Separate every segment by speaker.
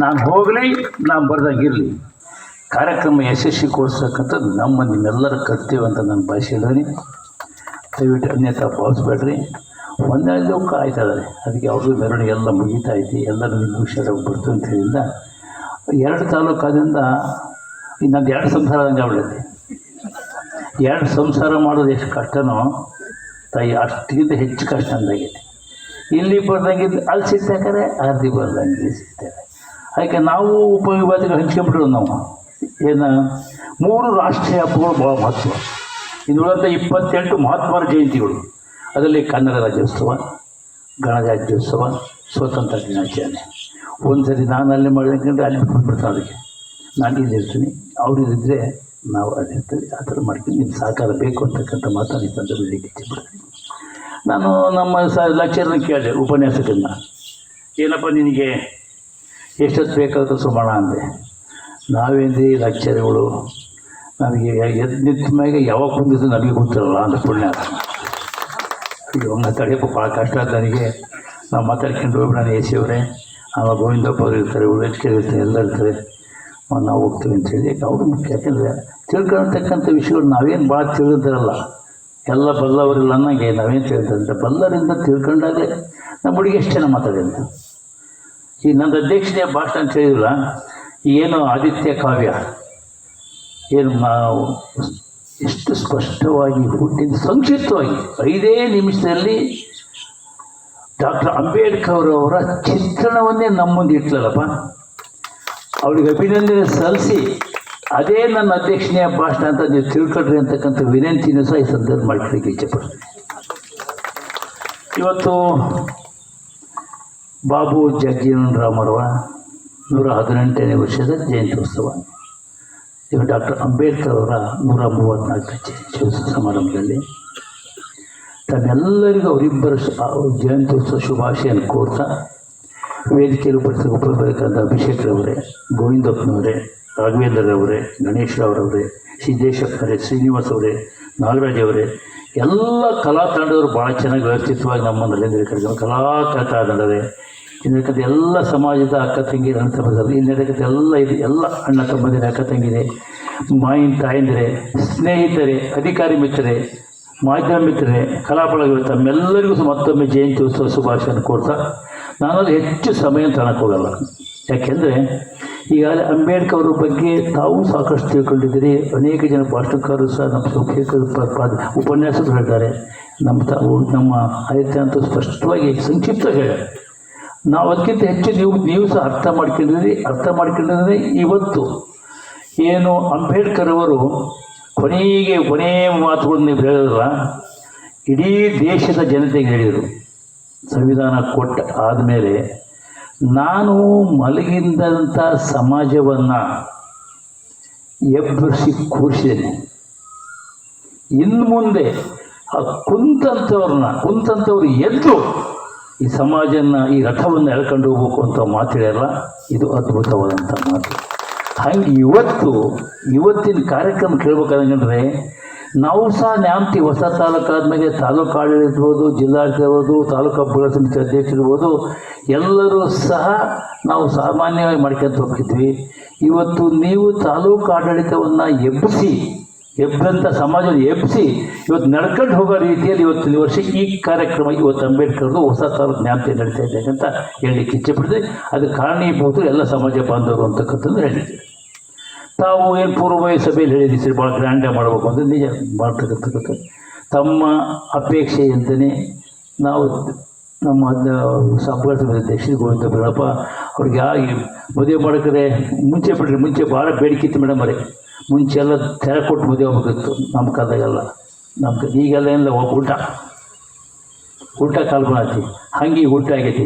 Speaker 1: ನಾನು ಹೋಗಲಿ, ನಾನು ಬರ್ದಾಗಿರಲಿ ಕಾರ್ಯಕ್ರಮ ಯಶಸ್ವಿ ಕೊಡಿಸ್ತಕ್ಕಂಥದ್ದು ನಮ್ಮ ನಿಮ್ಮೆಲ್ಲರ ಕರ್ತವ್ಯ ಅಂತ ನಾನು ಭಾಷೆದ್ದೀನಿ ದಯವಿಟ್ಟು ಅನ್ಯತಾ ಭಾವಿಸ್ಬೇಡ್ರಿ. ಒಂದೇ ಕಾಯ್ತಾ ಇದ್ದಾರೆ ಅದಕ್ಕೆ ಅವ್ರದ್ದು ಮೆರವಣಿಗೆ ಎಲ್ಲ ಮುಗಿತಾ ಐತಿ. ಎಲ್ಲರೂ ಹುಷಾರಾಗಿ ಬರ್ತು ಅಂತ ಹೇಳಿಂದ ಎರಡು ತಾಲೂಕಾದಿಂದ ಇನ್ನೊಂದು ಎರಡು ಸಂಸಾರ ಹಂಗೆ ಎರಡು ಸಂಸಾರ ಮಾಡೋದು ಎಷ್ಟು ಕಷ್ಟನೋ, ತಾಯಿ, ಅಷ್ಟಿಗಿಂತ ಹೆಚ್ಚು ಕಷ್ಟ ಅಂದಾಗೈತಿ ಇಲ್ಲಿ ಬರ್ದಂಗೆ ಅಲ್ಲಿ ಸಿಗ್ತಾರೆ ಅರ್ಧಿ ಬರ್ದಂಗೆ ಸಿಗ್ತಾರೆ ಅದಕ್ಕೆ ನಾವು ಉಪವಿಭಾಗಗಳು ಹಂಚ್ಕೊಂಡ್ಬಿಟ್ರು ನಾವು. ಏನು? ಮೂರು ರಾಷ್ಟ್ರೀಯ ಹಬ್ಬಗಳು ಭಾಳ ಮಹತ್ವ. ಇನ್ನುಳಿದಂಥ ಇಪ್ಪತ್ತೆಂಟು ಮಹಾತ್ಮರ ಜಯಂತಿಗಳು. ಅದರಲ್ಲಿ ಕನ್ನಡ ರಾಜ್ಯೋತ್ಸವ, ಗಣರಾಜ್ಯೋತ್ಸವ, ಸ್ವತಂತ್ರ ದಿನಾಚರಣೆ. ಒಂದು ಸರಿ ನಾನು ಅಲ್ಲೇ ಮಾಡಿದ್ರೆ ಅಲ್ಲಿ ಬಿಟ್ಬಿಡ್ತಾರೆ ಅದಕ್ಕೆ. ನಾನು ಇಲ್ಲಿರ್ತೀನಿ ಅವರಿದ್ದರೆ ನಾವು ಅಲ್ಲಿರ್ತೀವಿ ಆ ಥರ ಮಾಡ್ಕೊಂಡು ನಿಮ್ಮ ಸಹಕಾರ ಬೇಕು ಅಂತಕ್ಕಂಥ ಮಾತನ್ನು ಈ ಸಂದರ್ಭದಲ್ಲಿ ಇಚ್ಛೆಪಡ್ತೀನಿ ನಾನು ನಮ್ಮ ಸ ಲೆಕ್ಚರ್ನ ಕೇಳಿದೆ ಉಪನ್ಯಾಸಕರನ್ನ ಏನಪ್ಪ ನಿನಗೆ ಎಷ್ಟೊತ್ತು ಬೇಕಾದರೂ ಸುಮಣ ಅಂದೆ. ನಾವೇಂದ್ರಿ ಲಕ್ಷರಿಗಳು ನಮಗೆ ಎದ್ದು ನಿಂತ ಮ್ಯಾಗೆ ಯಾವಾಗ ಕುಂದಿದ್ದು ನಮಗೆ ಗೊತ್ತಿರಲ್ಲ ಅಂತ ಪುಣ್ಯ ಇವನ್ನ ತಡೆಯಪ್ಪ ಭಾಳ ಕಷ್ಟ ಆದ ನನಗೆ. ನಾವು ಮಾತಾಡ್ಕೊಂಡು ಹೋಗ್ಬಿಡೋಣ, ಎ ಸಿ ಅವರೇ. ಆವಾಗ ಗೋವಿಂದಪ್ಪ ಅವ್ರು ಇರ್ತಾರೆ ಉಳಿಕೆ ಇರ್ತಾರೆ, ಎಲ್ಲ ಇರ್ತಾರೆ. ನಾವು ಹೋಗ್ತೀವಿ ಅಂತೇಳಿ ಅವರು ಮುಖ್ಯ ಯಾಕೆಂದರೆ ತಿಳ್ಕೊಳ್ತಕ್ಕಂಥ ವಿಷಯಗಳು ನಾವೇನು ಭಾಳ ತಿಳಿದಿರಲ್ಲ. ಎಲ್ಲ ಬಲ್ಲವರಿಲ್ಲ ಅನ್ನೋಂಗೆ ನಾವೇನು ತಿಳಿದ್ರೆ ಬಲ್ಲರಿಂದ ತಿಳ್ಕೊಂಡಾಗಲೇ ನಮ್ಮ ಹುಡುಗಿ ಎಷ್ಟು ಜನ ಮಾತಾಡಿಲ್ಲ ಈ ನನ್ನ ಅಧ್ಯಕ್ಷತೆಯ ಭಾಷಣ ಅಂತ ಹೇಳಿದ್ರಲ್ಲ ಏನು ಆದಿತ್ಯ ಕಾವ್ಯ, ಏನು ಎಷ್ಟು ಸ್ಪಷ್ಟವಾಗಿ ಹುಟ್ಟಿದ ಸಂಕ್ಷಿಪ್ತವಾಗಿ ಐದೇ ನಿಮಿಷದಲ್ಲಿ ಡಾಕ್ಟರ್ ಅಂಬೇಡ್ಕರ್ ಅವರ ಚಿತ್ರಣವನ್ನೇ ನಮ್ಮೊಂದು ಮುಂದೆ ಇಟ್ಲಲ್ಲಪ್ಪ. ಅವ್ರಿಗೆ ಅಭಿನಂದನೆ ಸಲ್ಲಿಸಿ ಅದೇ ನನ್ನ ಅಧ್ಯಕ್ಷನೆಯ ಭಾಷಣ ಅಂತ ನೀವು ತಿಳ್ಕೊಳ್ರಿ ಅಂತಕ್ಕಂಥ ವಿನಂತಿನೂ ಸಹ ಈ ಸಂದರ್ಭ ಮಾಡ್ಕೊಳ್ಳಿಕ್ಕೆ ಇಚ್ಛೆಪಡ್ತೀನಿ ಇವತ್ತು ಬಾಬು ರಾಮರವ ನೂರ ಹದಿನೆಂಟನೇ ವರ್ಷದ ಜಯಂತ್ಯುತ್ಸವ ಈಗ ಡಾಕ್ಟರ್ ಅಂಬೇಡ್ಕರ್ ಅವರ ನೂರ ಮೂವತ್ತ್ನಾಲ್ಕು ಜಯಂತಿ ಸಮಾರಂಭದಲ್ಲಿ ತಮ್ಮೆಲ್ಲರಿಗೂ ಅವರಿಬ್ಬರ ಜಯಂತಿ ಉತ್ಸವ ಜಯಂತ್ಯೋತ್ಸವ ಶುಭಾಶಯನ್ನು ಕೋರ್ತಾ ವೇದಿಕೆಯಲ್ಲಿ ಉಪಸ್ಥಿತ ಅಭಿಷೇಕ್ ರವರೇ, ಗೋವಿಂದಪ್ಪನವರೇ ರಾಘವೇಂದ್ರರವರೇ ಗಣೇಶ್ರವರವರೇ ಸಿದ್ದೇಶಪ್ಪನವರೇ ಶ್ರೀನಿವಾಸ್ ಅವರೇ, ನಾಗರಾಜ್ ಅವರೇ, ಎಲ್ಲ ಕಲಾ ತಂಡದವರು ಭಾಳ ಚೆನ್ನಾಗಿ ವ್ಯವಸ್ಥಿತವಾಗಿ ನಮ್ಮ ನರೇಂದ್ರ ಕಲಾ ತಂಡವೇ ಇನ್ನಕ್ಕಂತ ಎಲ್ಲ ಸಮಾಜದ ಅಕ್ಕ ತಂಗಿರ ಅಣ್ಣ ಇಲ್ಲಿ ಇನ್ನಕ್ಕಂತ ಎಲ್ಲ ಇದೆ ಎಲ್ಲ ಅಣ್ಣ ತಮ್ಮದಿರ ಅಕ್ಕ ತಂಗಿದೆ ಮಾಯಿನ ತಾಯಂದಿರೆ, ಸ್ನೇಹಿತರೆ, ಅಧಿಕಾರಿ ಮಿತ್ರರೆ, ಮಾಧ್ಯಮ ಮಿತ್ರರೆ, ಕಲಾಪಳಗಳು ತಮ್ಮೆಲ್ಲರಿಗೂ ಸಹ ಮತ್ತೊಮ್ಮೆ ಜಯಂತಿ ಉತ್ಸವ ಶುಭಾಶಯನ್ನು ಕೊಡ್ತಾ ನಾನಲ್ಲಿ ಹೆಚ್ಚು ಸಮಯ ತಗೊಳಕ್ಕೆ ಹೋಗಲ್ಲ. ಯಾಕೆಂದರೆ ಈಗಾಗಲೇ ಅಂಬೇಡ್ಕರ್ ಅವರ ಬಗ್ಗೆ ತಾವು ಸಾಕಷ್ಟು ತಿಳ್ಕೊಂಡಿದ್ದೀರಿ. ಅನೇಕ ಜನ ಭಾಷಣಕಾರರು ಸಹ ನಮ್ಮ ಉಪನ್ಯಾಸಕರು ಹೇಳಿದ್ದಾರೆ. ನಮ್ಮ ತಾವು ನಮ್ಮ ಆದಿತ್ಯ ಅಂತೂ ಸ್ಪಷ್ಟವಾಗಿ ಸಂಕ್ಷಿಪ್ತ ಹೇಳ ನಾವು ಅದಕ್ಕಿಂತ ಹೆಚ್ಚು ನೀವು ನೀವು ಸಹ ಅರ್ಥ ಮಾಡ್ಕೊಂಡಿದ್ದೀರಿ. ಅರ್ಥ ಮಾಡ್ಕೊಂಡಿದ್ರೆ ಇವತ್ತು ಏನು ಅಂಬೇಡ್ಕರ್ ಅವರು ಕೊನೆಗೆ ಕೊನೆಯ ಮಾತುಗಳನ್ನು ನೀವು ಹೇಳಿದ್ರ ಇಡೀ ದೇಶದ ಜನತೆಗೆ ಹೇಳಿದರು? ಸಂವಿಧಾನ ಕೊಟ್ಟ ಆದಮೇಲೆ ನಾನು ಮಲಗಿದಂಥ ಸಮಾಜವನ್ನು ಎಬ್ಬರಿಸಿ ಕೂರಿಸಿದ್ದೇನೆ. ಇನ್ನು ಮುಂದೆ ಆ ಕುಂತಂಥವ್ರನ್ನ ಕುಂತಂಥವ್ರು ಎದ್ದು ಈ ಸಮಾಜನ ಈ ರಥವನ್ನು ಎಳ್ಕೊಂಡು ಹೋಗ್ಬೇಕು ಅಂತ ಮಾತಾಡ್ಯಾರಲ್ಲ ಇದು ಅದ್ಭುತವಾದಂಥ ಮಾತು. ಹಾಗೆ ಇವತ್ತು, ಇವತ್ತಿನ ಕಾರ್ಯಕ್ರಮ ಕೇಳ್ಬೇಕಾದಂದ್ರೆ ನಾವು ಸಹ ನ್ಯಾಮತಿ ಹೊಸ ತಾಲೂಕಾದ್ಮೇಲೆ ತಾಲೂಕು ಆಡಳಿತ ಇರ್ಬೋದು ತಾಲೂಕು ಹಬ್ಬಗಳ ಸಮಿತಿ ಅಧ್ಯಕ್ಷ ಇರ್ಬೋದು, ಎಲ್ಲರೂ ಸಹ ನಾವು ಸಾಮಾನ್ಯವಾಗಿ ಮಾಡ್ಕೊಂತ ಹೋಗ್ತಿದ್ವಿ. ಇವತ್ತು ನೀವು ತಾಲೂಕು ಆಡಳಿತವನ್ನು ಎಬ್ಬಿಸಿ ಎಬ್ಬಂತ ಸಮಾಜವನ್ನು ಎಬ್ಬಿಸಿ ಇವತ್ತು ನಡ್ಕೊಂಡು ಹೋಗೋ ರೀತಿಯಲ್ಲಿ ಇವತ್ತಿನ ವರ್ಷ ಈ ಕಾರ್ಯಕ್ರಮ ಇವತ್ತು ಅಂಬೇಡ್ಕರ್ದು ಹೊಸ ಸಾಲ ಜ್ಞಾಪಕ ನಡೀತಾ ಇದೆ ಅಂತ ಹೇಳಲಿಕ್ಕೆ ಇಚ್ಛೆಪಡ್ತೀವಿ ಅದು ಕಾರಣೀಭೂತರು ಎಲ್ಲ ಸಮಾಜ ಬಾಂಧವರು ಅಂತಕ್ಕಂಥದ್ದು ಹೇಳಿದ್ದೀವಿ ತಾವು ಏನು ಪೂರ್ವಭಾವಿ ಸಭೆಯಲ್ಲಿ ಹೇಳಿದ್ದೀವಿ ಸರಿ ಭಾಳ ಗ್ರ್ಯಾಂಡಾಗಿ ಮಾಡಬೇಕು ಅಂತ ನಿಜ ಮಾಡ್ತಕ್ಕಂಥದ್ದು. ತಮ್ಮ ಅಪೇಕ್ಷೆಯಂತೆಯೇ ನಾವು ನಮ್ಮ ಸಂಪರ್ಕ ಸಮಿತಿ ಶ್ರೀ ಗೋವಿಂದ ಬಿಳಪ್ಪ ಅವ್ರಿಗೆ ಯಾರು ಮದುವೆ ಮಾಡೋಕ್ರೆ ಮುಂಚೆ ಬಿಡ್ರಿ, ಮುಂಚೆ ಭಾಳ ಬೇಡಿಕೆ ಇತ್ತು ಮೇಡಮ್ ಅವರೇ. ಮುಂಚೆ ಎಲ್ಲ ತೆರೆ ಕೊಟ್ಟು ಮದುವೆ ಹೋಗ್ಬೇಕಿತ್ತು ನಮ್ಮ ಕಾಲದಾಗೆಲ್ಲ. ನಮ್ಮ ಈಗೆಲ್ಲ ಏನಿಲ್ಲ ಊಟ. ಊಟ ಕಾಲು ಬಂದೈತಿ ಹಂಗೆ ಈಗ ಊಟ ಆಗೈತಿ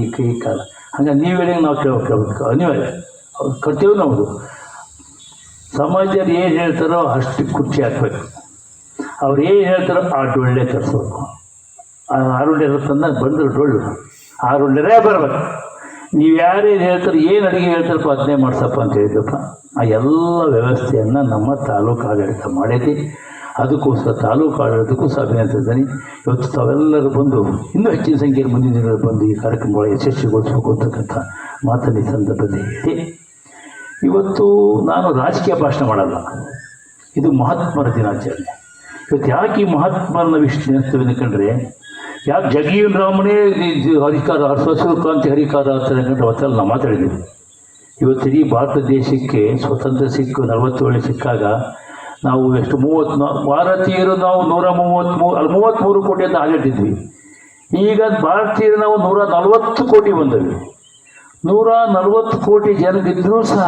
Speaker 1: ಈ- ಈ ಕಾಲ. ಹಂಗೆ ನೀವು ಹೇಳಿ ನಾವು ಕೇಳ್ಬೇಕು, ಕೇಳಬೇಕು. ಅನಿವಾರ್ಯ. ಅವ್ರು ಕರ್ತವ್ಯ ನಮ್ಮದು ಸಮಾಜದಲ್ಲಿ ಏನು ಹೇಳ್ತಾರೋ ಅಷ್ಟು ಖುಷಿ ಹಾಕ್ಬೇಕು. ಅವ್ರು ಏನು ಹೇಳ್ತಾರೋ ಆ ಡೊಳ್ಳೆ ತರಿಸ್ಬೇಕು ಆರುಳ್ಳೆ ಇರುತ್ತಂದ ಬಂದು ಡೊಳ್ಳು. ಆರುಳ್ಳೆರೇ ಬರಬೇಕು. ನೀವು ಯಾರೇನು ಹೇಳ್ತಾರೆ, ಏನು ಅಡುಗೆ ಹೇಳ್ತಾರಪ್ಪ ಅದನ್ನೇ ಮಾಡ್ಸಪ್ಪ ಅಂತ ಹೇಳಿದಪ್ಪ ಆ ಎಲ್ಲ ವ್ಯವಸ್ಥೆಯನ್ನು ನಮ್ಮ ತಾಲೂಕು ಆಡಳಿತ ಮಾಡೈತಿ ಅದಕ್ಕೋಸ್ಕರ ತಾಲೂಕು ಆಡಳಿತಕ್ಕೂ ಸಹ ಅಭಿನಂದಿಸಿದ್ದೀನಿ ಇವತ್ತು ತಾವೆಲ್ಲರೂ ಬಂದು ಇನ್ನೂ ಹೆಚ್ಚಿನ ಸಂಖ್ಯೆಯಲ್ಲಿ ಮುಂದಿನ ದಿನಗಳಲ್ಲಿ ಬಂದು ಈ ಕಾರ್ಯಕ್ರಮಗಳ ಯಶಸ್ವಿಗೊಳಿಸಬೇಕು ಅಂತಕ್ಕಂಥ ಮಾತನ್ನು ಈ ಸಂದರ್ಭದಲ್ಲಿ ಹೇಳಿ ಇವತ್ತು ನಾನು ರಾಜಕೀಯ ಭಾಷಣ ಮಾಡಲ್ಲ. ಇದು ಮಹಾತ್ಮರ ದಿನಾಚರಣೆ. ಇವತ್ತು ಯಾಕೆ ಈ ಮಹಾತ್ಮರನ್ನ ವಿಶ್ಲೇಷಿಸ್ತೇವೆ ಅಂದ್ಕೊಂಡ್ರೆ ಯಾಕೆ ಜಗೀನ್ ರಾಮನೇ ಹರಿಕಾರ ಹಸಿರು ಕ್ರಾಂತಿ ಹರಿಕಾರ ಅಂತ ಅವತ್ತೆಲ್ಲ ನಾವು ಮಾತಾಡಿದ್ದೀವಿ ಇವತ್ತು ಇಡೀ ಭಾರತ ದೇಶಕ್ಕೆ ಸ್ವತಂತ್ರ ಸಿಕ್ಕು, ನಲವತ್ತೇಳು ಸಿಕ್ಕಾಗ ನಾವು ಎಷ್ಟು ಮೂವತ್ತು ಭಾರತೀಯರು ನಾವು ನೂರ ಮೂವತ್ತ್ಮೂರು ಅಲ್ಲಿ ಮೂವತ್ತ್ಮೂರು ಕೋಟಿ ಅಂತ ಆಗಿಟ್ಟಿದ್ವಿ ಈಗ ಭಾರತೀಯರು ನಾವು ನೂರ ನಲವತ್ತು ಕೋಟಿ ಬಂದವಿ. ನೂರ ನಲವತ್ತು ಕೋಟಿ ಜನರಿದ್ದರೂ ಸಹ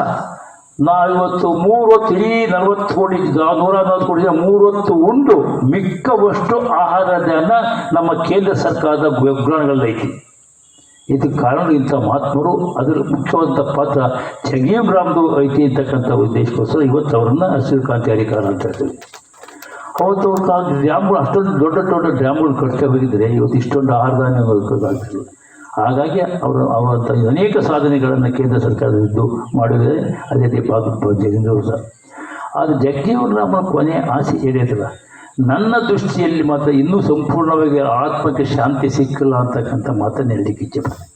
Speaker 1: ನಾವಿವತ್ತು ಇವತ್ತು ಮೂವತ್ತು, ಇಡೀ ನಲವತ್ತು ಕೋಟಿ ನೂರ ನಲವತ್ತು ಕೋಟಿ ಮೂವತ್ತು ಮೂರು ಹೊತ್ತು ಉಂಡು, ಮಿಕ್ಕವಷ್ಟು ಧ್ಯಾನ ನಮ್ಮ ಕೇಂದ್ರ ಸರ್ಕಾರದ ವಿಗ್ರಹಗಳೈತಿ ಇದಕ್ಕೆ ಕಾರಣ ಇಂಥ ಮಹಾತ್ಮರು, ಅದರ ಮುಖ್ಯವಾದ ಪಾತ್ರ ಜಗೀವ್ ರಾಮ್ದು ಐತಿ ಅಂತಕ್ಕಂಥ ಉದ್ದೇಶಕ್ಕೋಸ್ಕರ ಇವತ್ತು ಅವರನ್ನು ಹಸಿರು ಕ್ರಾಂತಿ ಅಧಿಕಾರ ಅಂತ ಹೇಳ್ತೀವಿ. ಅವತ್ತು ಡ್ಯಾಮ್ಗಳು, ಅಷ್ಟೊಂದು ದೊಡ್ಡ ದೊಡ್ಡ ಡ್ಯಾಮ್ಗಳು ಕಟ್ಕೋಬೇಕಿದ್ರೆ ಇವತ್ತು ಇಷ್ಟೊಂದು ಆಹಾರ ಧಾನ್ಯಗಳು ಹಾಗಾಗಿ ಅವರು ಅವರಂಥ ಅನೇಕ ಸಾಧನೆಗಳನ್ನು ಕೇಂದ್ರ ಸರ್ಕಾರದ್ದು ಮಾಡಿದರೆ ಅದೇ ರೀತಿ ಪಾಪ ಜಗೇಂದ್ರ ಸಹ. ಆದರೆ ಜಗ್ಜೀವನ್ ರಾಮನ ಕೊನೆ ಆಸೆ ಈಡೇರಿಲ್ಲ ನನ್ನ ದೃಷ್ಟಿಯಲ್ಲಿ ಮಾತ್ರ ಇನ್ನೂ ಸಂಪೂರ್ಣವಾಗಿ ಆತ್ಮಕ್ಕೆ ಶಾಂತಿ ಸಿಕ್ಕಿಲ್ಲ ಅಂತಕ್ಕಂಥ ಮಾತನ್ನು ಹೇಳಲಿಕ್ಕೆ ಇಚ್ಛೆಪಡ್ತೀನಿ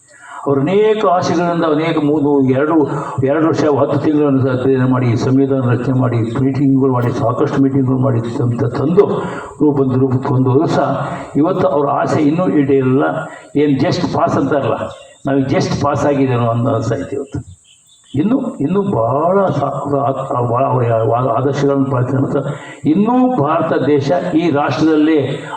Speaker 1: ಅವರು ಅನೇಕ ಆಸೆಗಳಿಂದ ಅನೇಕ ಮೂರು ಎರಡು ಎರಡು ವರ್ಷ ಹತ್ತು ತಿಂಗಳನ್ನು ಅಧ್ಯಯನ ಮಾಡಿ, ಸಂವಿಧಾನ ರಚನೆ ಮಾಡಿ ಮೀಟಿಂಗ್ಗಳು ಮಾಡಿ, ಸಾಕಷ್ಟು ಮೀಟಿಂಗ್ಗಳು ಮಾಡಿ ಅಂತ ತಂದು ರೂಪದ ರೂಪಕ್ಕೆ ಹೊಂದೋದು ಸಹ ಇವತ್ತು ಅವ್ರ ಆಸೆ ಇನ್ನೂ ಈಡೇರಿಲ್ಲ. ಏನು ಜಸ್ಟ್ ಪಾಸ್ ಅಂತಾರಲ್ಲ ನಾವು ಜಸ್ಟ್ ಪಾಸ್ ಆಗಿದ್ದೇನೋ ಅನ್ನೋ ಅನ್ಸಾಯ್ತು ಇವತ್ತು. ಇನ್ನೂ ಇನ್ನೂ ಬಹಳ ಆದರ್ಶಗಳನ್ನು ಪಾಲಿಸಿದ ಮತ್ತು ಇನ್ನೂ ಭಾರತ ದೇಶ ಈ ರಾಷ್ಟ್ರದಲ್ಲಿ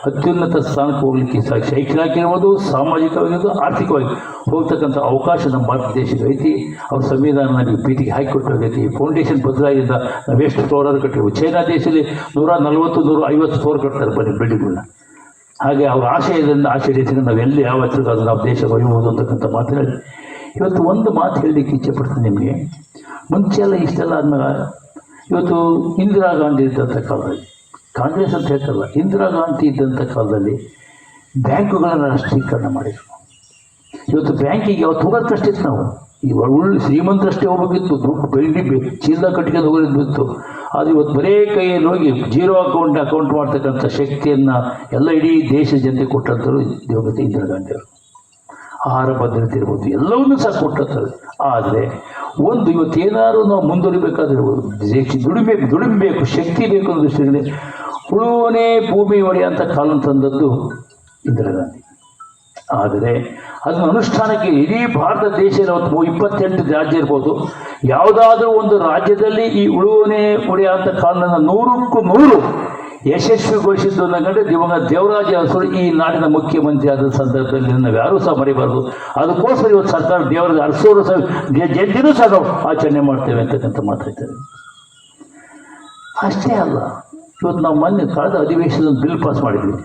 Speaker 1: ಅತ್ಯುನ್ನತ ಸ್ಥಾನಕ್ಕೆ ಹೋಗಲಿಕ್ಕೆ ಸಾಧ್ಯ ಶೈಕ್ಷಣಿಕ ಇರ್ಬೋದು ಸಾಮಾಜಿಕವಾಗಿರ್ಬೋದು, ಆರ್ಥಿಕವಾಗಿ ಹೋಗ್ತಕ್ಕಂಥ ಅವಕಾಶ ನಮ್ಮ ಭಾರತ ದೇಶದ ಐತಿ. ಅವ್ರ ಸಂವಿಧಾನದಲ್ಲಿ ಪೀಠಿಗೆ ಹಾಕಿಕೊಟ್ಟು ಹೋಗೈತಿ ಫೌಂಡೇಶನ್ ಬದಲಾಗಿದ್ದ ನಾವು ಎಷ್ಟು ಫ್ಲೋರ್ ಕಟ್ಟಿವು ಚೈನಾ ದೇಶದಲ್ಲಿ ನೂರ ನಲವತ್ತು, ನೂರ ಐವತ್ತು ಫ್ಲೋರ್ ಕಟ್ತಾರೆ ಬನ್ನಿ ಬಿಲ್ಡಿಂಗ್ಗಳನ್ನ. ಹಾಗೆ ಅವ್ರ ಆಶಯದಿಂದ ಆಶಯ ರೀತಿಯಿಂದ ನಾವು ಎಲ್ಲಿ ಯಾವ ಅದನ್ನು ನಾವು ದೇಶ ಒಯ್ಯಬಹುದು ಅಂತಕ್ಕಂಥ ಮಾತನಾಡಿ ಇವತ್ತು ಒಂದು ಮಾತು ಹೇಳಲಿಕ್ಕೆ ಇಚ್ಛೆ ಪಡ್ತೀನಿ ನಿಮಗೆ. ಮುಂಚೆಲ್ಲ ಇಷ್ಟೆಲ್ಲ ಆದ್ಮೇಲೆ ಇವತ್ತು ಇಂದಿರಾ ಗಾಂಧಿ ಇದ್ದಂಥ ಕಾಲದಲ್ಲಿ, ಕಾಂಗ್ರೆಸ್ ಅಂತ ಹೇಳ್ತಾರಲ್ಲ, ಇಂದಿರಾ ಗಾಂಧಿ ಇದ್ದಂಥ ಕಾಲದಲ್ಲಿ ಬ್ಯಾಂಕುಗಳನ್ನು ರಾಷ್ಟ್ರೀಕರಣ ಮಾಡಿದರು. ಇವತ್ತು ಬ್ಯಾಂಕಿಗೆ ಅವತ್ತು ಹೋಗೋದಷ್ಟೇ ನಾವು. ಈ ಒಳ್ಳೆ ಶ್ರೀಮಂತರಷ್ಟೇ ಹೋಗಬೇಕಿತ್ತು, ದುಡ್ಡು ಬೆಳ್ಳಿ ಚೀಲ ಕಟ್ಟಿಗೆ ಹೋಗೋದಿತ್ತು ಆದರೆ ಇವತ್ತು ಬರೇ ಕೈಯಲ್ಲಿ ಹೋಗಿ ಜೀರೋ ಅಕೌಂಟ್ ಅಕೌಂಟ್ ಮಾಡ್ತಕ್ಕಂಥ ಶಕ್ತಿಯನ್ನು ಎಲ್ಲ ಇಡೀ ದೇಶ ಜನತೆ ಕೊಟ್ಟಂಥವ್ರು ದೇವಗತಿ ಇಂದಿರಾ ಗಾಂಧಿ ಅವರು. ಆಹಾರ ಭದ್ರತೆ ಇರ್ಬೋದು, ಎಲ್ಲವನ್ನೂ ಸಹ ಕೊಟ್ಟಿರ್ತದೆ ಆದರೆ ಒಂದು ಇವತ್ತು ನಾವು ಮುಂದುವರಿಬೇಕಾದ್ರೆ ದುಡಿಬೇಕು ದುಡಿಬೇಕು, ಶಕ್ತಿ ಬೇಕು ಅನ್ನೋ ದೃಷ್ಟಿಯಲ್ಲಿ ಉಳುವನೇ ಭೂಮಿ ಅಂತ ಕಾಲ ತಂದದ್ದು ಇಂದಿರಾ ಆದರೆ ಅದನ್ನು ಅನುಷ್ಠಾನಕ್ಕೆ ಇಡೀ ಭಾರತ ದೇಶ ಇಪ್ಪತ್ತೆಂಟು ರಾಜ್ಯ ಇರ್ಬೋದು. ಯಾವುದಾದ್ರೂ ಒಂದು ರಾಜ್ಯದಲ್ಲಿ ಈ ಉಳುವನೆ ಅಂತ ಕಾಲನ ನೂರಕ್ಕೂ ನೂರು ಯಶಸ್ವಿಗೊಳಿಸಿದ್ದು ಅನ್ನೋಂದ್ರೆ ದಿವಂಗತ ದೇವರಾಜ ಅರಸರು ಈ ನಾಡಿನ ಮುಖ್ಯಮಂತ್ರಿ ಆದ ಸಂದರ್ಭದಲ್ಲಿ ನಾವು ಯಾರೂ ಸಹ ಮರಿಬಾರ್ದು. ಅದಕ್ಕೋಸ್ಕರ ಇವತ್ತು ಸರ್ಕಾರ ದೇವರ ಅರಸರು ಸಹ ಜಯಂತಿನೂ ಸಹ ನಾವು ಆಚರಣೆ ಮಾಡ್ತೇವೆ ಅಂತಕ್ಕಂಥ ಮಾತಾಡ್ತೇವೆ ಅಷ್ಟೇ ಅಲ್ಲ, ಇವತ್ತು ನಾವು ಮೊನ್ನೆ ಕಳೆದ ಅಧಿವೇಶನದ ಬಿಲ್ ಪಾಸ್ ಮಾಡಿದ್ವಿ.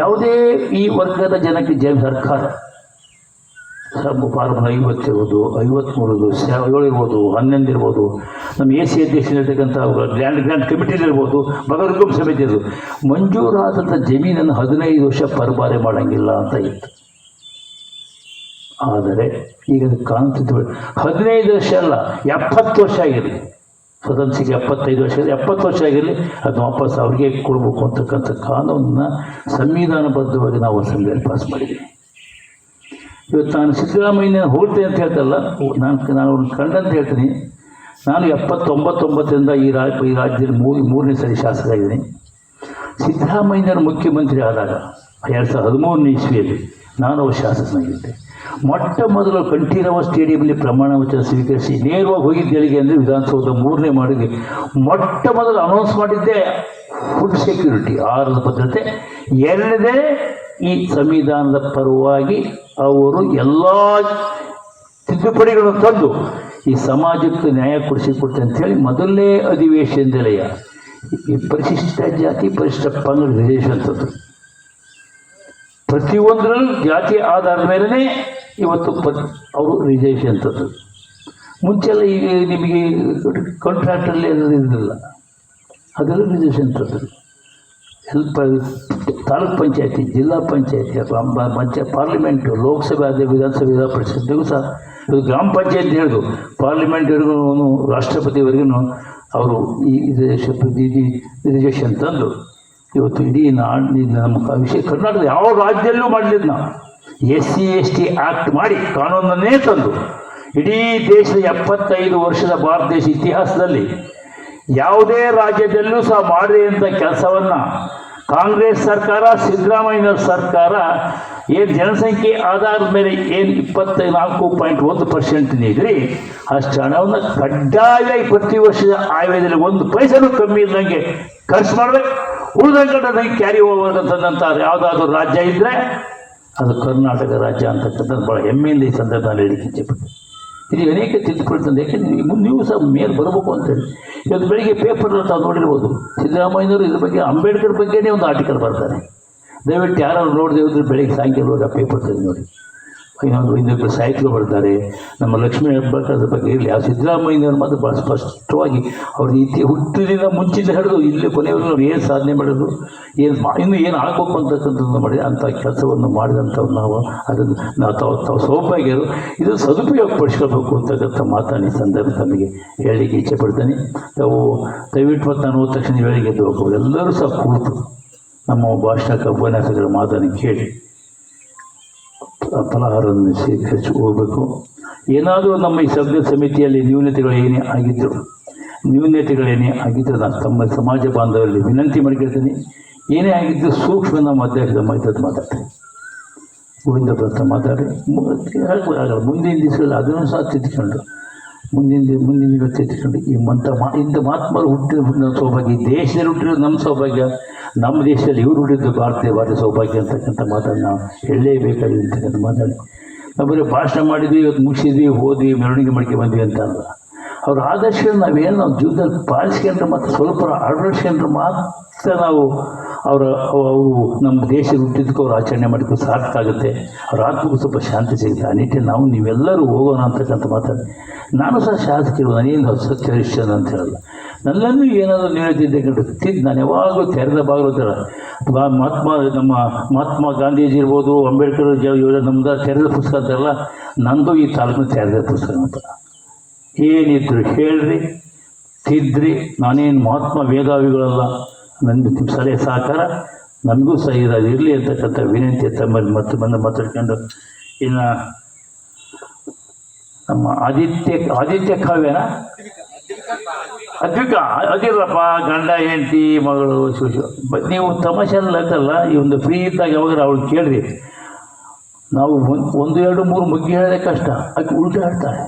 Speaker 1: ಯಾವುದೇ ಈ ವರ್ಗದ ಜನಕ್ಕೆ ಜನ ಸರ್ಕಾರ ಫಾರ್ಮ್ ಐವತ್ತು ಇರ್ಬೋದು ಐವತ್ತ್ಮೂರು ಏಳು ಇರ್ಬೋದು ಹನ್ನೊಂದು ಇರ್ಬೋದು ನಮ್ಮ ಎ ಸಿ ಅಧ್ಯಕ್ಷರಿರ್ತಕ್ಕಂಥ ಗ್ರ್ಯಾಂಡ್ ಗ್ರ್ಯಾಂಡ್ ಕಮಿಟಿಲಿರ್ಬೋದು ಬಗರ್ಗುಂ ಸಮಿತಿ ಇರ್ಬೋದು ಮಂಜೂರಾದಂಥ ಜಮೀನನ್ನು ಹದಿನೈದು ವರ್ಷ ಪರಬಾರೆ ಮಾಡೋಂಗಿಲ್ಲ ಅಂತ ಇತ್ತು. ಆದರೆ ಈಗ ಕಾಣ್ತಿದ್ದು ಹದಿನೈದು ವರ್ಷ ಅಲ್ಲ, ಎಪ್ಪತ್ತು ವರ್ಷ ಆಗಿರಲಿ. ಸ್ವತಂತ್ರಕ್ಕೆ ಎಪ್ಪತ್ತೈದು ವರ್ಷ ಎಪ್ಪತ್ತು ವರ್ಷ ಆಗಿರಲಿ ಅದು ವಾಪಸ್ ಅವ್ರಿಗೆ ಕೊಡಬೇಕು ಅಂತಕ್ಕಂಥ ಕಾನೂನನ್ನ ಸಂವಿಧಾನಬದ್ಧವಾಗಿ ನಾವು ಅಸೆಂಬ್ಲಿಯಲ್ಲಿ ಪಾಸ್ ಮಾಡಿದ್ದೀವಿ. ಇವತ್ತು ನಾನು ಸಿದ್ದರಾಮಯ್ಯನ ಹೋಗ್ತೇನೆ ಅಂತ ಹೇಳ್ತಲ್ಲ, ನಾನು ನಾನು ಅವ್ರನ್ನ ಕಂಡಂತ ಹೇಳ್ತೀನಿ. ನಾನು ಎಪ್ಪತ್ತೊಂಬತ್ತೊಂಬತ್ತರಿಂದ ಈ ರಾಜ ಈ ರಾಜ್ಯದ ಮೂರು, ಮೂರನೇ ಸರಿ ಶಾಸಕರಾಗಿದ್ದೀನಿ. ಸಿದ್ದರಾಮಯ್ಯನವರು ಮುಖ್ಯಮಂತ್ರಿ ಆದಾಗ, ಎರಡು ಸಾವಿರದ ಹದಿಮೂರನೇ ಇಸ್ವಿಯಲ್ಲಿ ನಾನು ಅವ್ರ ಶಾಸಕನಾಗಿದ್ದೆ. ಮೊಟ್ಟ ಮೊದಲು ಕಂಠೀರವ ಸ್ಟೇಡಿಯಂನಲ್ಲಿ ಪ್ರಮಾಣ ವಚನ ಸ್ವೀಕರಿಸಿ ನೇರವಾಗಿ ಹೋಗಿದ್ದೇಳಿಗೆ ಅಂದರೆ ವಿಧಾನಸೌಧ ಮೂರನೇ ಮಾಡಿಗೆ ಮೊಟ್ಟ ಮೊದಲು ಅನೌನ್ಸ್ ಮಾಡಿದ್ದೆ ಫುಡ್ ಸೆಕ್ಯೂರಿಟಿ ಆಹಾರದ ಭದ್ರತೆ ಎರಡನೇ ಈ ಸಂವಿಧಾನದ ಪರವಾಗಿ ಅವರು ಎಲ್ಲ ತಿದ್ದುಪಡಿಗಳನ್ನು ತಂದು ಈ ಸಮಾಜಕ್ಕೆ ನ್ಯಾಯ ಕೊಡಿಸಿಕೊಡ್ತೆ ಅಂತೇಳಿ ಮೊದಲನೇ ಅಧಿವೇಶನದಲ್ಲಿಯ ಈ ಪರಿಶಿಷ್ಟ ಜಾತಿ, ಪರಿಶಿಷ್ಟ ಪಂಗಡ ಅಂತದ್ದು. ಪ್ರತಿಯೊಂದರಲ್ಲೂ ಜಾತಿ ಆಧಾರದ ಮೇಲೇ ಇವತ್ತು ಪ ಅವರು ರಿಸರ್ವೇಷನ್ ಅಂತದ್ದು. ಮುಂಚೆಲ್ಲ ಈಗ ನಿಮಗೆ ಕಾಂಟ್ರಾಕ್ಟಲ್ಲಿ ಇರಲಿಲ್ಲ ಅದರಲ್ಲೂ ರಿಸರ್ವೇಷನ್ ಅಂತದ್ದು. ಹೆಲ್ಪ್ ತಾಲೂಕ್ ಪಂಚಾಯತಿ ಜಿಲ್ಲಾ ಪಂಚಾಯತಿ ಪಂಚಾಯತ್ ಪಾರ್ಲಿಮೆಂಟು ಲೋಕಸಭೆ ಅದೇ ವಿಧಾನಸಭೆ ವಿಧಾನ ಪರಿಷತ್ತಿಗೂ ಸಹ ಇದು ಗ್ರಾಮ ಪಂಚಾಯತ್ ಪಾರ್ಲಿಮೆಂಟ್ ಪಾರ್ಲಿಮೆಂಟ್ವರೆಗೂ ರಾಷ್ಟ್ರಪತಿವರೆಗೂ ಅವರು ಈ ರಿಸರ್ವೇಷನ್ ತಂದು. ಇವತ್ತು ಇಡೀ ನಾಡು ನಮ್ಮ ವಿಷಯ ಕರ್ನಾಟಕದ ಯಾವ ರಾಜ್ಯದಲ್ಲೂ ಮಾಡಲಿಲ್ಲ ನಾವು. S C S T act ಮಾಡಿ ಕಾನೂನನ್ನೇ ತಂದು. ಇಡೀ ದೇಶದ ಎಪ್ಪತ್ತೈದು ವರ್ಷದ ಭಾರತ ದೇಶ ಇತಿಹಾಸದಲ್ಲಿ ಯಾವುದೇ ರಾಜ್ಯದಲ್ಲೂ ಸಹ ಅಂತ ಕೆಲಸವನ್ನು ಕಾಂಗ್ರೆಸ್ ಸರ್ಕಾರ ಸಿದ್ದರಾಮಯ್ಯ ಸರ್ಕಾರ ಏನು ಜನಸಂಖ್ಯೆ ಆಧಾರದ ಮೇಲೆ ಏನು ಇಪ್ಪತ್ತ ನಾಲ್ಕು ಪಾಯಿಂಟ್ ಒಂದು ಪರ್ಸೆಂಟ್ ನೀಡ್ರಿ ಅಷ್ಟು ಹಣವನ್ನು ಕಡ್ಡಾಯವಾಗಿ ಪ್ರತಿ ವರ್ಷದ ಆಯವ್ಯದಲ್ಲಿ ಒಂದು ಪೈಸೆನೂ ಕಮ್ಮಿ ಇದ್ದಂಗೆ ಖರ್ಚು ಮಾಡಬೇಕು. ಉಳಿದಂಗೆ ಕ್ಯಾರಿ ಓವರ್ ಅಂತಂದಂಥ ಯಾವುದಾದ್ರೂ ರಾಜ್ಯ ಇದ್ದರೆ ಅದು ಕರ್ನಾಟಕ ರಾಜ್ಯ ಅಂತಕ್ಕಂಥದ್ದು ಭಾಳ ಹೆಮ್ಮೆಯಿಂದ ಈ ಸಂದರ್ಭದಲ್ಲಿ ಹೇಳಿಕೆ ಇದು ಅನೇಕ ತಿದ್ದುಪಡಿ ತಂದು ಯಾಕೆಂದರೆ ಮುಂದೆ ನೀವು ಸಹ ಮೇಲೆ ಬರಬೇಕು ಅಂತೇಳಿ ಇವತ್ತು ಬೆಳಿಗ್ಗೆ ಪೇಪರ್ನಲ್ಲಿ ತಾವು ನೋಡಿರ್ಬೋದು. ಸಿದ್ದರಾಮಯ್ಯನವರು ಇದ್ರ ಬಗ್ಗೆ, ಅಂಬೇಡ್ಕರ್ ಬಗ್ಗೆನೇ ಒಂದು ಆರ್ಟಿಕಲ್ ಬರ್ತಾರೆ. ದಯವಿಟ್ಟು ಯಾರು ನೋಡಿದೆ ಹೋದ್ರೆ ಬೆಳಿಗ್ಗೆ ಸಾಯಂಕಾಲ ಹೋಗಿ ಆ ಪೇಪರ್ ತೆಗೆದು ನೋಡಿ. ಇನ್ನೊಂದು ಸಾಹಿತ್ಯಗಳು ಸಾಹಿತ್ಯ ಬರ್ತಾರೆ ನಮ್ಮ ಲಕ್ಷ್ಮೀ ಹೆಬ್ಬಾಳ್ಕರ್ ಬಗ್ಗೆ ಇರಲಿ ಆ ಸಿದ್ದರಾಮಯ್ಯನವ್ರು ಮಾತ್ರ ಭಾಳ ಸ್ಪಷ್ಟವಾಗಿ ಅವ್ರ ಇತಿ ಹುಟ್ಟಿನಿಂದ ಮುಂಚಿನ ಹಿಡಿದು ಇಲ್ಲಿ ಕೊನೆಯವರೆಗೂ ಅವ್ರು ಏನು ಸಾಧನೆ ಮಾಡಿದ್ರು ಏನು ಇನ್ನೂ ಏನು ಆಗಬೇಕು ಅಂತಕ್ಕಂಥದ್ದು ಮಾಡಿ ಅಂಥ ಕೆಲಸವನ್ನು ಮಾಡಿದಂಥವ್ರು ನಾವು ಅದನ್ನು ನಾವು ತಾವು ತಾವು ಸೌಭಾಗ್ಯರು ಇದು ಸದುಪಯೋಗ ಪಡಿಸ್ಕೋಬೇಕು ಅಂತಕ್ಕಂಥ ಮಾತಾಡಿ ಸಂದರ್ಭ ತಮಗೆ ಹೇಳಲಿಕ್ಕೆ ಇಚ್ಛೆ ಪಡ್ತೇನೆ ತಾವು ದಯವಿಟ್ಟು ಮತ್ತು ನಾನು ಹೋದ ತಕ್ಷಣ ಹೇಳಿಕೆ ಎದ್ದು ಹೋಗ್ಬೋದು ಎಲ್ಲರೂ ಸಹ ಕೂತು ನಮ್ಮ ಭಾಷಣಕ್ಕೆ ಉಪನ್ಯಾಸಗಳ ಮಾತನ್ನು ಕೇಳಿ ಫಲಹಾರವನ್ನು ಸ್ವೀಕರಿಸಿ ಹೋಗಬೇಕು. ಏನಾದರೂ ನಮ್ಮ ಈ ಸಭ್ಯ ಸಮಿತಿಯಲ್ಲಿ ನ್ಯೂನತೆಗಳು ಏನೇ ಆಗಿದ್ದರು ನ್ಯೂನತೆಗಳೇನೇ ಆಗಿದ್ದು ನಾನು ತಮ್ಮ ಸಮಾಜ ಬಾಂಧವರಲ್ಲಿ ವಿನಂತಿ ಮಾಡ್ಕೊಳ್ತೀನಿ. ಏನೇ ಆಗಿದ್ದು ಸೂಕ್ಷ್ಮ ನಮ್ಮ ಅಧ್ಯಕ್ಷದ ಮೈತದ್ದು ಮಾತಾಡ್ತೀನಿ. ಗೋವಿಂದ ಮಾತಾಡಿ ಮುಂದಿನ ದಿವಸದಲ್ಲಿ ಅದನ್ನು ಸಹ ತಿದ್ದುಕೊಂಡು, ಮುಂದಿನ ಮುಂದಿನ ದಿನ ತಿದ್ದುಕೊಂಡು ಈ ಮಂತ ಮಾ ಇಂಥ ಮಹಾತ್ಮರು ಹುಟ್ಟಿದ ಸೌಭಾಗ್ಯ ದೇಶದಲ್ಲಿ ಹುಟ್ಟಿರೋದು ನಮ್ಮ ಸೌಭಾಗ್ಯ. ನಮ್ಮ ದೇಶದಲ್ಲಿ ಇವರು ಉಳಿದು ಭಾರತೀಯ ಸೌಭಾಗ್ಯ ಅಂತಕ್ಕಂಥ ಮಾತನ್ನು ನಾವು ಹೇಳಲೇಬೇಕಾಗಿದೆ ಅಂತಕ್ಕಂಥ ಮಾತಾಡಿ ನಮ್ಮಲ್ಲಿ ಭಾಷಣ ಮಾಡಿದ್ವಿ, ಇವತ್ತು ಮುಗಿಸಿದ್ವಿ ಹೋದ್ವಿ ಮೆರವಣಿಗೆ ಮಡಿಕೆ ಬಂದ್ವಿ ಅಂತ ಅಲ್ಲ. ಅವ್ರ ಆದರ್ಶ ನಾವೇನು ನಾವು ಜೀವನದಲ್ಲಿ ಪಾಲಿಸ್ಕೊಂಡ್ರೆ ಮತ್ತು ಸ್ವಲ್ಪ ಅಳವಡಿಸ್ಕೊಂಡ್ರೆ ಮಾತ್ರ ನಾವು ಅವರ, ಅವರು ನಮ್ಮ ದೇಶ ಹುಟ್ಟಿದ್ದಕ್ಕೆ ಅವ್ರು ಆಚರಣೆ ಮಾಡಿದ್ದು ಸಾರ್ಥಕ ಆಗುತ್ತೆ ಅವ್ರ ಆತ್ಮಕ್ಕೂ ಸ್ವಲ್ಪ ಶಾಂತಿ ಸಿಗುತ್ತೆ. ಆ ನಿಟ್ಟಿನಲ್ಲಿ ನಾವು ನೀವೆಲ್ಲರೂ ಹೋಗೋಣ ಅಂತಕ್ಕಂಥ ಮಾತಾಡಿ ನಾನು ಸಹ ಶಾಸಕರು ನಾನೇನು ಸತ್ಯರಿಷ್ಠನ ಅಂತ ಹೇಳಲ್ಲ. ನನ್ನನ್ನು ಏನಾದರೂ ನೀಡುತ್ತಿದ್ದೆ ಕಂಡು ನಾನು ಯಾವಾಗಲೂ ತೆರೆದ ಬಾಗಿಲು ಮಹಾತ್ಮ, ನಮ್ಮ ಮಹಾತ್ಮ ಗಾಂಧೀಜಿ ಇರ್ಬೋದು, ಅಂಬೇಡ್ಕರ್ ಜ- ನಮ್ದ ತೆರೆದ ಪುಸ್ತಕ ಅಂತಾರಲ್ಲ, ನಂದು ಈ ತಾಲೂಕಿನ ತೆರೆದ ಪುಸ್ತಕ ಅಂತ. ಏನಿದ್ರು ಹೇಳ್ರಿ, ತಿದ್ರಿ, ನಾನೇನು ಮಹಾತ್ಮ ವೇದಾವಿಗಳಲ್ಲ ನನ್ನ ಸಲಹೆ ಸಹಕಾರ, ನಮಗೂ ಸಹ ಇರೋದು ಇರಲಿ ಅಂತಕ್ಕಂಥ ವಿನಂತಿ ತಮ್ಮಲ್ಲಿ ಮತ್ತೆ ಬಂದು ಮಾತಾಡ್ಕೊಂಡು, ಇನ್ನು ನಮ್ಮ ಆದಿತ್ಯ ಆದಿತ್ಯ ಕಾವ್ಯನ ಅದ್ವಿಕ ಅದಿರಪ್ಪ, ಗಂಡ, ಹೆಂಡತಿ, ಮಗಳು, ಶಿಶು. ಬಟ್ ನೀವು ತಮಾಷೆಲ್ಲ ಅಲ್ಲಲ್ಲ ಈ ಒಂದು ಫ್ರೀ ಇದ್ದಾಗ ಯಾವಾಗ ಅವಳು ಕೇಳ್ರಿ. ನಾವು ಒಂದು ಎರಡು, ಮೂರು ಮುಗ್ಗಿ ಹೇಳೋದೇ ಕಷ್ಟ. ಆಕೆ ಉಲ್ಟಾ ಹೇಳ್ತಾಳೆ.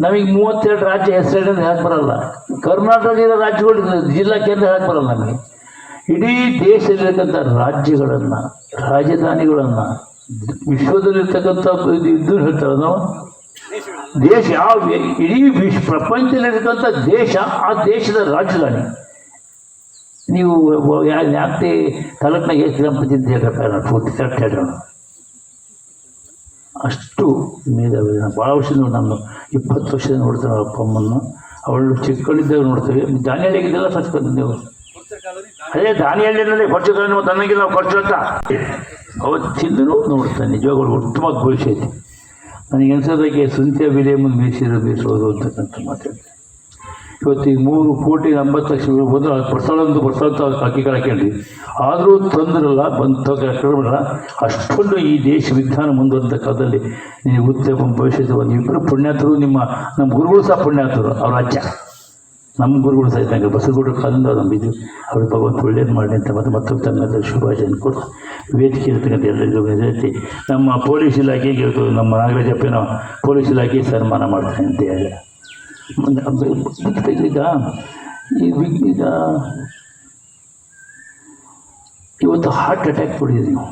Speaker 1: ನಮಗೆ ಮೂವತ್ತೆರಡು ರಾಜ್ಯ ಹೆಸರು ಹೇಳಕ್ಕೆ ಬರಲ್ಲ. ಕರ್ನಾಟಕದ ರಾಜ್ಯಗಳು, ಜಿಲ್ಲಾ ಕೇಂದ್ರ ಹೇಳಕ್ಕೆ ಬರಲ್ಲ ನಮಗೆ. ಇಡೀ ದೇಶದಲ್ಲಿರ್ತಕ್ಕಂಥ ರಾಜ್ಯಗಳನ್ನು, ರಾಜಧಾನಿಗಳನ್ನು, ವಿಶ್ವದಲ್ಲಿರ್ತಕ್ಕಂಥ ಇದು ಇದ್ದು ಹೇಳ್ತಾರೆ ನಾವು. ದೇಶ ಇಡೀ ವಿಶ್ವ ಪ್ರಪಂಚದಲ್ಲಿರ್ತಕ್ಕಂಥ ದೇಶ, ಆ ದೇಶದ ರಾಜಧಾನಿ. ನೀವು ಯಾಕೆ ತಲಕ್ನ ಎಷ್ಟು ಅಂತ ಹೇಳ್ರಪ್ಪ ಪೂರ್ತಿ ಕರೆಕ್ಟ್ ಹೇಳೋಣ ಅಷ್ಟು ಭಾಳ ವರ್ಷದಿಂದ ನಾನು, ಇಪ್ಪತ್ತು ವರ್ಷದಿಂದ ನೋಡ್ತೇನೆ ಅವ್ರ ಅಪ್ಪ ಅಮ್ಮನ್ನು. ಅವಳು ಚಿಕ್ಕಳಿದ್ದಾಗ ನೋಡ್ತೇವೆ. ದಾನಿಹಳ್ಳಿಗಿದ್ದೆಲ್ಲ ಸಚ್ಕೊಂಡು ನೀವು. ಅದೇ ದಾನಿಯಲ್ಲಿ ಖರ್ಚು ತನ್ನಂಗಿಲ್ಲ ನಾವು ಖರ್ಚು ಅಂತ. ಅವತ್ತಿಂದ ನೋಡ್ತಾನೆ. ನಿಜವಾಗ್ಲೂ ಉತ್ತಮ ಭವಿಷ್ಯ ಐತಿ ನನಗೆ ಅನ್ಸೋದಕ್ಕೆ ಸುಂತ್ಯ ಮುಂದೆ ಮೀಸಿರೋ ಬೀಸೋದು ಅಂತಕ್ಕಂಥ ಮಾತಾಡ್ತಾರೆ ಇವತ್ತಿಗೆ ಮೂರು ಕೋಟಿ ಎಂಬತ್ತು ಲಕ್ಷ ಬಂದು ಅಂತ ಹಾಕಿ ಕಳ್ ಹಾಕೊಂಡ್ರಿ ಆದರೂ ತಂದ್ರಲ್ಲ ಬಂದು ಕೇಳಲ್ಲ ಅಷ್ಟೊಂದು ಈ ದೇಶ ವಿಜ್ಞಾನ ಮುಂದುವಂಥ ಕಾಲದಲ್ಲಿ ನೀವು ಉತ್ತಮ ಭವಿಷ್ಯದ ಒಂದು ಇಬ್ಬರು ಪುಣ್ಯಾತರು ನಿಮ್ಮ, ನಮ್ಮ ಗುರುಗಳು ಸಹ ಪುಣ್ಯಾತರು ಅವರ ಅಜ್ಜ ನಮ್ಮ ಗುರುಗಳು ಸಹಿತ ಬಸಗೂಡು ಕಾಲದಿಂದ ನಂಬಿದ್ವಿ ಅವರು ಭಗವಂತ ಒಳ್ಳೇದು ಮಾಡಿ ಅಂತ ಮತ್ತೆ ಮತ್ತೊಂದು ತನ್ನ ಶುಭಾಶಯನ ಕೊಟ್ಟು ವೇದಿಕೆ ಇರ್ತಕ್ಕಂಥ ಎಲ್ಲರಿಗೂ ಹೇಳ್ತಿ, ನಮ್ಮ ಪೊಲೀಸ್ ಇಲಾಖೆಗೆ ಇವತ್ತು ನಮ್ಮ ನಾಗರಾಜಪ್ಪನ ಪೊಲೀಸ್ ಇಲಾಖೆ ಸನ್ಮಾನ ಮಾಡ್ತಾನೆ ಅಂತ ಹೇಳಿ. ಈಗ ಈ ಈಗ ಇವತ್ತು ಹಾರ್ಟ್ ಅಟ್ಯಾಕ್ ಕೊಡಿದ್ರಿ ನೀವು.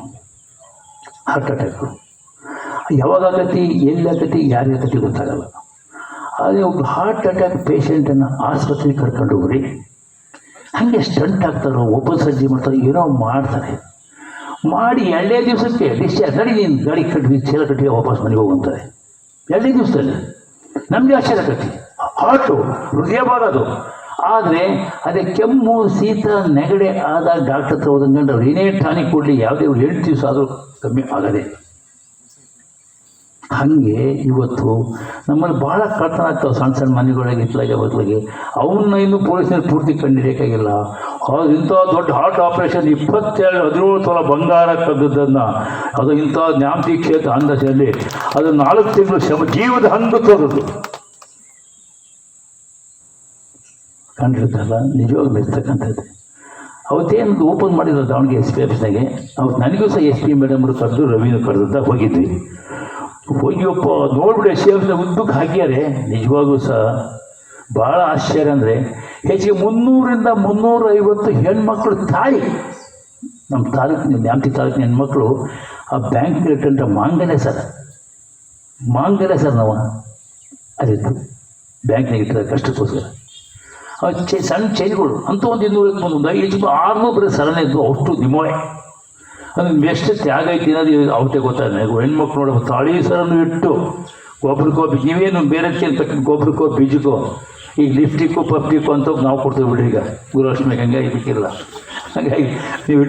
Speaker 1: ಹಾರ್ಟ್ ಅಟ್ಯಾಕು ಯಾವಾಗ ಆಗತಿ ಎಲ್ಲಿ ಆಗತಿ ಯಾರಿಗೆ ಆಗತಿ ಗೊತ್ತಾಗಲ್ಲ. ಆದರೆ ಒಬ್ಬ ಹಾರ್ಟ್ ಅಟ್ಯಾಕ್ ಪೇಷಂಟನ್ನು ಆಸ್ಪತ್ರೆಗೆ ಕರ್ಕೊಂಡು ಹೋಗ್ರಿ. ಹಾಗೆ ಸ್ಟಂಟ್ ಆಗ್ತಾರೋ, ಒಬ್ಬ ಸರ್ಜಿ ಮಾಡ್ತಾರೋ, ಏನೋ ಮಾಡ್ತಾರೆ. ಮಾಡಿ ಎರಡೇ ದಿವಸಕ್ಕೆ ಡಿಸ್ಚಾರ್ಜ್ ನಡಿ ನೀನು ಗಾಡಿ ಕಟ್ಟಿ ಚೀಲ ಕಟ್ಟಿ, ವಾಪಸ್ ಮನೆಗೆ ಹೋಗುವಂತಾರೆ ಎರಡೇ ದಿವಸದಲ್ಲಿ. ನಮಗೆ ಆಶ್ಚರ್ಯ ಕಟ್ಟಿ ಹಾರ್ಟು ಹೃದಯ ಬಾರದು ಆದರೆ, ಅದೇ ಕೆಮ್ಮು, ಶೀತ, ನೆಗಡೆ ಆದಾಗ ಡಾಕ್ಟರ್ ಹತ್ರ ಅವ್ರು ಏನೇ ಟಾನಿಕ್ ಕೊಡಲಿ, ಯಾವುದೇ ಎಂಟು ದಿವಸ ಆದರೂ ಕಮ್ಮಿ ಆಗದೆ. ಹಾಗೆ ಇವತ್ತು ನಮ್ಮಲ್ಲಿ ಭಾಳ ಕಳ್ತನ ಆಗ್ತಾವೆ ಸಣ್ಣ ಸಣ್ಣ ಮನೆಗಳಿಗೆ, ಇತ್ಲಾಗೆ ಬದಲಾಗಿ ಅವನ್ನ ಇನ್ನು ಪೊಲೀಸ್ನಲ್ಲಿ ಪೂರ್ತಿ ಕಂಡಿಡಿಯಕ್ಕಾಗಿಲ್ಲ ಇಂಥ ದೊಡ್ಡ ಹಾರ್ಟ್ ಆಪರೇಷನ್ ಇಪ್ಪತ್ತೆರಡು ಹದಿನೇಳು ತೊಲ ಬಂಗಾರ ಕದ್ದದ್ದನ್ನು ಅದು ಇಂಥ ಜ್ಞಾಪಿ ಕ್ಷೇತ್ರ ಅಂದಾಜಲ್ಲಿ ಅದು ನಾಲ್ಕು ತಿಂಗಳು ಶ್ರಮ, ಜೀವದ ಹಂಗು ತೋರದು. ಕಂಡಿರ್ತಲ್ಲ ನಿಜವಾಗ್ಲೂ ಇರ್ತಕ್ಕಂಥದ್ದು. ಅವತ್ತೇನು ಓಪನ್ ಮಾಡಿದ್ರು ದಾವಣಗೆರೆ ಎಸ್ ಪಿ ಆಫೀಸ್ನಾಗೆ ಅವತ್ತು ನನಗೂ ಸಹ ಎಸ್ ಪಿ ಮೇಡಮ್ರು ಕರೆದು ರವಿನೂ ಕರೆದಂತ ಹೋಗಿದ್ವಿ. ಹೋಗಿಯಪ್ಪ ನೋಡ್ಬಿಡಿ ಆಫೀಸ್ನಾಗ ಉದ್ದಕ್ಕೆ ಹಾಕ್ಯಾರೆ. ನಿಜವಾಗೂ ಸಹ ಭಾಳ ಆಶ್ಚರ್ಯ ಅಂದರೆ ಹೆಚ್ಚಿಗೆ ಮುನ್ನೂರಿಂದ ಮುನ್ನೂರ ಐವತ್ತು ಹೆಣ್ಮಕ್ಳು ತಾಯಿ. ನಮ್ಮ ತಾಲೂಕಿನ, ನ್ಯಾಮತಿ ತಾಲೂಕಿನ ಹೆಣ್ಮಕ್ಳು ಆ ಬ್ಯಾಂಕ್ ಇಟ್ಟಂಥ ಮಾಂಗಲ್ಯ ಸರ್. ಮಾಂಗಲ್ಯ ಸರ್ ನಾವು. ಅದಿತ್ತು. ಬ್ಯಾಂಕ್ನಾಗ ಇಟ್ಟಿರೋ ಕಷ್ಟಕ್ಕೋಸ್ಕರ. ಚೆ, ಸಣ್ಣ ಚೈನ್ಗಳು ಅಂತ ಒಂದು ಇನ್ನೂರ ಒಂದು ಐದು ಆರುನೂರು ಬರೀ ಸರನೇ ಇದ್ದು ಅಷ್ಟು ನಿಮೋಯ್ ಅದು ಎಷ್ಟು ತ್ಯಾಗ ಐತಿ ಅನ್ನೋದು ಅವತ್ತೇ ಗೊತ್ತಾಗ ಹೆಣ್ಮಕ್ಳು ನೋಡೋ, ತಾಳಿ ಸರನ್ನು ಇಟ್ಟು ಗೊಬ್ಬರಕ್ಕೋ ನೀವೇನು ಬೇರೆ ಚೇನ್ ತಕ್ಕ ಗೊಬ್ಬರಕ್ಕೋ ಬೀಜಕ್ಕೋ ಈಗ ಲಿಫ್ಟಿಕ್ಕು ಪಪ್ಟಿಕ್ಕು ಅಂತ ನಾವು ಕೊಡ್ತೀವಿ ಬಿಡಿ ಈಗ. ಗುರುಲಕ್ಷ್ಮಿಗೆ ಹಂಗೆ ಇದಕ್ಕಿಲ್ಲ. ಹಾಗಾಗಿ ನೀವು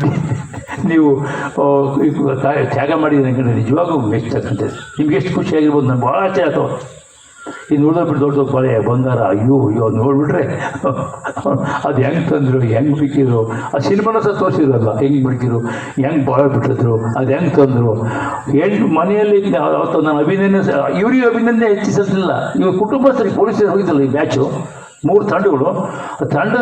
Speaker 1: ನೀವು ತ್ಯಾಗ ಮಾಡಿದ್ರೆ ನಿಜವಾಗೂ ಮೆಚ್ಚತಕ್ಕಂಥದ್ದು. ನಿಮ್ಗೆ ಎಷ್ಟು ಖುಷಿಯಾಗಿರ್ಬೋದು ನಾನು ಭಾಳ ಆಚೆ ಆಯ್ತು. ಇದು ನೋಡಿದ್ರೆ ದೊಡ್ಡ ದೊಡ್ಡ ಬಳೆ, ಬಂಗಾರ, ಅಯ್ಯೋ ಅಯ್ಯೋ ನೋಡ್ಬಿಟ್ರೆ ಅದು ಹೆಂಗೆ ತಂದರು, ಹೆಂಗೆ ಬಿಕ್ಕಿದ್ರು, ಆ ಸಿನಿಮಾನ ಸಹ ತೋರಿಸಿದ್ರಲ್ಲ ಹೆಂಗೆ ಬಿಡ್ತಿರು ಹೆಂಗೆ ಬಾಳ ಬಿಟ್ಟಿದ್ರು, ಅದು ಹೆಂಗೆ ತಂದರು. ಎಂಟು ಮನೆಯಲ್ಲಿ ಅವತ್ತು ನಾನು ಅಭಿನಂದನೆ ಇವರಿಗೆ ಅಭಿನಂದನೆ ಹೆಚ್ಚಿಸಲಿಲ್ಲ. ಇವ್ರ ಕುಟುಂಬಸ್ಥರಿಗೆ ಪೊಲೀಸರು ಹೋಗಿದ್ದಲ್ಲ ಈ ಬ್ಯಾಚು ಮೂರು ತಂಡಗಳು ತಂಡ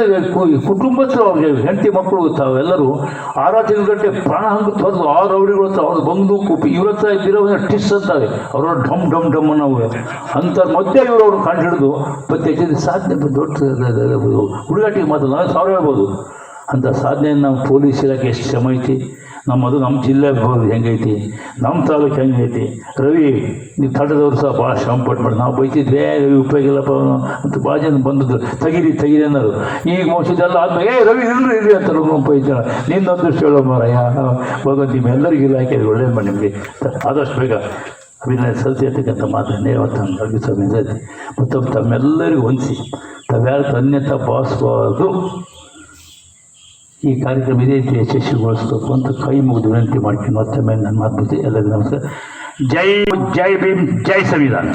Speaker 1: ಕುಟುಂಬಸ್ಥರು ಅವ್ರಿಗೆ ಹೆಂಡತಿ ಮಕ್ಕಳು ತಾವೆಲ್ಲರೂ ಆರಾಧನ ಗಂಟೆ ಪ್ರಾಣ ಹಂಗೆ ತೊರೆದು ಆ ರೌಡಿಗಳು ಅವ್ರು ಬಂದು ಕುಪ್ಪಿ ಇವ್ರತ್ರ ಇದ್ದಿರೋ ಟಿಸ್ ಅಂತಾರೆ ಅವರ ಢಮ್ ಢಮ್ ಢಮ್ ನಾವು ಅಂಥ ಮಧ್ಯೆ ಇವರು ಅವ್ರು ಕಂಡು ಹಿಡಿದು ಮತ್ತೆ ಸಾಧ್ಯ ದೊಡ್ಡ ಹುಡುಗಾಟಿಗೆ ಮಾತ್ರ ಸಾವಿರ ಹೇಳ್ಬೋದು ಅಂಥ ಸಾಧನೆಯನ್ನು ನಮ್ಮ ಪೊಲೀಸ್ ಇಲಾಖೆ ಎಷ್ಟು ಶ್ರಮ ಐತಿ? ನಮ್ಮದು ನಮ್ಮ ಜಿಲ್ಲೆ ಹೆಂಗೈತಿ ನಮ್ಮ ತಾಲೂಕು ಹೆಂಗೈತಿ ರವಿ, ನೀವು ತಡದವ್ರು ಸಹ ಭಾಳ ಶ್ರಮ ಪಟ್ಬಿಟ್ಟು ನಾವು ಬೈತಿದ್ವಿ ರವಿ ಉಪಯೋಗ ಇಲ್ಲಪ್ಪ ಅಂತ ಭಾಳ ಜನ ಬಂದದ್ದು ತೆಗೀರಿ ತೆಗೀರಿ ಅನ್ನೋರು ಈಗ ಮೋಸಿದೆಲ್ಲ ಆದ್ಮೇಲೆ, ಏ ರವಿ ಇಲ್ರಿ ಇರ್ರಿ ಅಂತ ನಮ್ಮ ಬೈತಾಳ ನಿನ್ನೊಂದು ಹೇಳೋ ಮಾರಾಯ. ಭಗವಂತ ನಿಮ್ಮೆಲ್ಲರಿಗೂ ಇಲಾಖೆ ಒಳ್ಳೇದು ಮಾಡಿ ನಿಮಗೆ. ಆದಷ್ಟು ಬೇಗ ಅಭಿನಯ ಸಲ್ತಿ ಅಂತಕ್ಕಂಥ ಮಾತ್ರ ನೇರವಾದ ವಿನಂತಿ ಮತ್ತು ತಮ್ಮೆಲ್ಲರಿಗೂ ಹೊಂದಿಸಿ ತಾವ್ಯಾರು ತನ್ಯತ ಭಾವಿಸಬಾರ್ದು ಈ ಕಾರ್ಯಕ್ರಮ ಇದೇ. ರೀತಿ ಯಶಸ್ವಿಗೊಳಿಸಬೇಕು ಅಂತ ಕೈ ಮುಗಿದು ವಿನಂತಿ ಮಾಡ್ತೀನಿ. ಮತ್ತೊಮ್ಮೆ ನನ್ನ ಮಾತು ಎಲ್ಲರಿಗೂ ನಮಸ್ಕಾರ. ಜೈ ಜೈ ಭೀಮ್, ಜೈ ಸಂವಿಧಾನ.